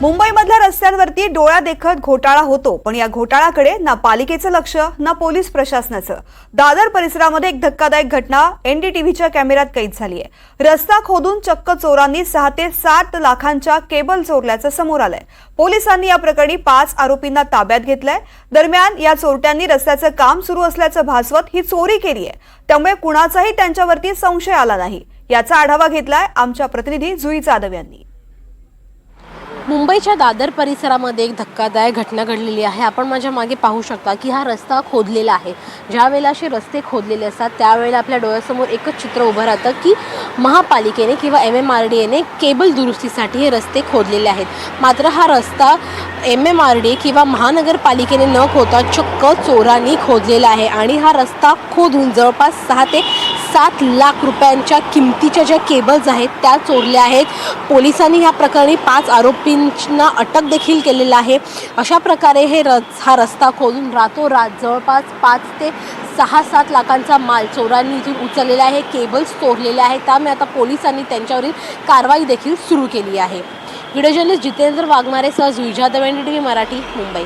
मुंबईमधल्या रस्त्यांवरती डोळ्या देखत घोटाळा होतो पण या घोटाळ्याकडे ना पालिकेचं लक्ष ना पोलीस प्रशासनाचं. दादर परिसरामध्ये एक धक्कादायक घटना एनडीटीव्हीच्या कॅमेऱ्यात कैद झाली आहे. रस्ता खोदून चक्क चोरांनी सहा ते सात लाखांच्या केबल चोरल्याचं समोर आलंय. पोलिसांनी या प्रकरणी पाच आरोपींना ताब्यात घेतलंय. दरम्यान या चोरट्यांनी रस्त्याचं काम सुरू असल्याचं भासवत ही चोरी केली आहे. त्यामुळे कुणाचाही त्यांच्यावरती संशय आला नाही. याचा आढावा घेतलाय आमच्या प्रतिनिधी जुई जाधव यांनी. मुंबईच्या दादर परिसरामध्ये एक धक्कादायक घटना घडलेली आहे. आपण माझ्या मागे पाहू शकता की हा रस्ता खोदलेला आहे. ज्या वेळेला असे रस्ते खोदलेले असतात त्यावेळेला आपल्या डोळ्यासमोर एकच चित्र उभं राहतं की महापालिकेने किंवा एम एम आर डी एने केबल दुरुस्तीसाठी हे रस्ते खोदलेले आहेत. मात्र हा रस्ता एम एम आर डी किंवा महानगरपालिकेने न खोदता चक्क चोरांनी खोदलेला आहे आणि हा रस्ता खोदून जवळपास सहा ते सात लाख रुपयांच्या किमतीच्या ज्या केबल्स आहेत त्या चोरल्या आहेत. पोलिसांनी ह्या प्रकरणी पाच आरोपींना अटक देखील केलेलं आहे. अशा प्रकारे हे रस हा रस्ता खोदून रातोरात जवळपास पाच ते सहा सात लाखांचा माल चोरांनी इथून उचललेला आहे. केबल्स चोरलेल्या आहेत. त्यामुळे आता पोलिसांनी त्यांच्यावरील कारवाई देखील सुरू केली आहे. Video journalist Jitendra वाघमारेसह Jui Jadhav N D T V Marathi Mumbai.